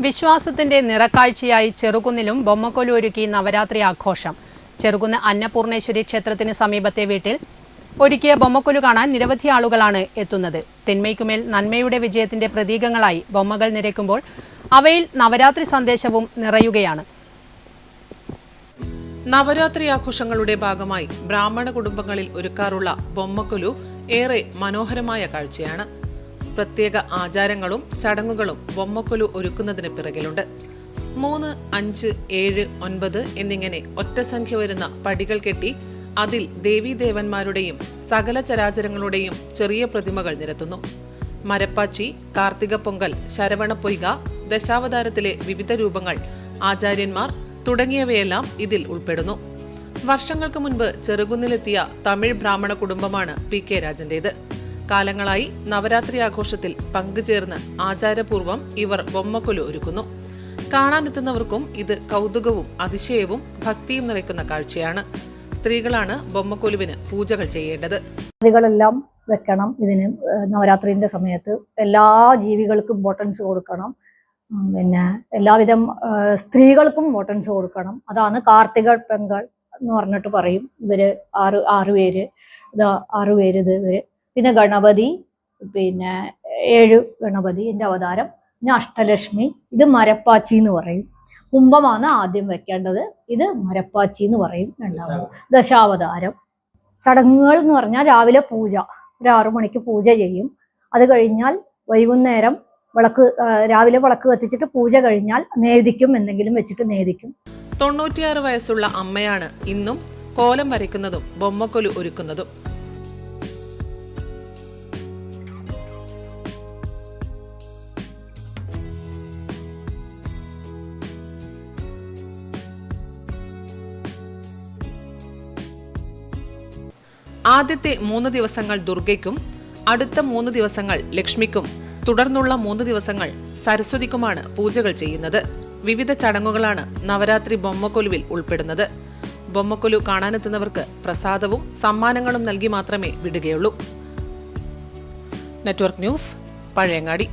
വിശ്വാസത്തിന്റെ നിറക്കാഴ്ചയായി ചെറുകുന്നിലും ബൊമ്മക്കൊലു ഒരുക്കി നവരാത്രി ആഘോഷം. ചെറുകുന്ന് അന്നപൂർണേശ്വരി ക്ഷേത്രത്തിന് സമീപത്തെ വീട്ടിൽ ഒരുക്കിയ ബൊമ്മക്കൊലു കാണാൻ നിരവധി ആളുകളാണ് എത്തുന്നത്. തിന്മയ്ക്കുമേൽ നന്മയുടെ വിജയത്തിന്റെ പ്രതീകങ്ങളായി ബൊമ്മകൾ നിരക്കുമ്പോൾ അവയിൽ നവരാത്രി സന്ദേശവും നിറയുകയാണ്. നവരാത്രി ആഘോഷങ്ങളുടെ ഭാഗമായി ബ്രാഹ്മണ കുടുംബങ്ങളിൽ ഒരുക്കാറുള്ള ബൊമ്മക്കൊലു ഏറെ മനോഹരമായ കാഴ്ചയാണ്. പ്രത്യേക ആചാരങ്ങളും ചടങ്ങുകളും ബൊമ്മക്കുലു ഒരുക്കുന്നതിന് പിറകിലുണ്ട്. മൂന്ന് അഞ്ച് ഏഴ് ഒൻപത് എന്നിങ്ങനെ ഒറ്റ സംഖ്യ വരുന്ന പടികൾ കെട്ടി അതിൽ ദേവീദേവന്മാരുടെയും സകല ചരാചരങ്ങളുടെയും ചെറിയ പ്രതിമകൾ നിരത്തുന്നു. മരപ്പാച്ചി കാർത്തിക പൊങ്കൽ ശരവണ പൊയ്ക ദശാവതാരത്തിലെ വിവിധ രൂപങ്ങൾ ആചാര്യന്മാർ തുടങ്ങിയവയെല്ലാം ഇതിൽ ഉൾപ്പെടുന്നു. വർഷങ്ങൾക്ക് മുൻപ് ചെറുകുന്നിലെത്തിയ തമിഴ് ബ്രാഹ്മണ കുടുംബമാണ് പി കെ രാജന്റേത്. കാലങ്ങളായി നവരാത്രി ആഘോഷത്തിൽ പങ്കുചേർന്ന് ആചാരപൂർവം ഇവർ ബൊമ്മക്കൊലു ഒരുക്കുന്നു. കാണാനെത്തുന്നവർക്കും ഇത് കൗതുകവും അതിശയവും ഭക്തിയും നിറയ്ക്കുന്ന കാഴ്ചയാണ്. സ്ത്രീകളാണ് ബൊമ്മക്കൊലുവിന് പൂജകൾ ചെയ്യേണ്ടത്. സ്ത്രീകളെല്ലാം വെക്കണം ഇതിന് നവരാത്രിന്റെ സമയത്ത്. എല്ലാ ജീവികൾക്കും ഇമ്പോർട്ടൻസ് കൊടുക്കണം. പിന്നെ എല്ലാവിധം സ്ത്രീകൾക്കും ഇമ്പോർട്ടൻസ് കൊടുക്കണം. അതാണ് കാർത്തിക പെങ്കൾ എന്ന് പറഞ്ഞിട്ട് പറയും. ഇവർ ആറ് ആറുപേര് ഇതാ ആറ് പേര് ഇത് ഇവർ. പിന്നെ ഗണപതി പിന്നെ ഏഴ് ഗണപതി എന്റെ അവതാരം. പിന്നെ അഷ്ടലക്ഷ്മി. ഇത് മരപ്പാച്ചി എന്ന് പറയും. കുംഭമാണ് ആദ്യം വെക്കേണ്ടത്. ഇത് മരപ്പാച്ചി എന്ന് പറയും രണ്ടാമത്. ദശാവതാരം. ചടങ്ങുകൾ എന്ന് പറഞ്ഞാൽ രാവിലെ പൂജ. ഒരു ആറു മണിക്ക് പൂജ ചെയ്യും. അത് കഴിഞ്ഞാൽ വൈകുന്നേരം വിളക്ക് രാവിലെ വിളക്ക് കത്തിച്ചിട്ട് പൂജ കഴിഞ്ഞാൽ നേദിക്കും എന്തെങ്കിലും വെച്ചിട്ട് നേദിക്കും. തൊണ്ണൂറ്റിയാറ് വയസ്സുള്ള അമ്മയാണ് ഇന്നും കോലം വരയ്ക്കുന്നതും ബൊമ്മക്കൊലു ഒരുക്കുന്നതും. ആദ്യത്തെ മൂന്ന് ദിവസങ്ങൾ ദുർഗയ്ക്കും അടുത്ത മൂന്ന് ദിവസങ്ങൾ ലക്ഷ്മിക്കും തുടർന്നുള്ള മൂന്ന് ദിവസങ്ങൾ സരസ്വതിക്കുമാണ് പൂജകൾ ചെയ്യുന്നത്. വിവിധ ചടങ്ങുകളാണ് നവരാത്രി ബൊമ്മക്കൊലുവിൽ ഉൾപ്പെടുന്നത്. ബൊമ്മക്കൊലു കാണാനെത്തുന്നവർക്ക് പ്രസാദവും സമ്മാനങ്ങളും നൽകി മാത്രമേ വിടുകയുള്ളൂ. Network news Pazhayangadi.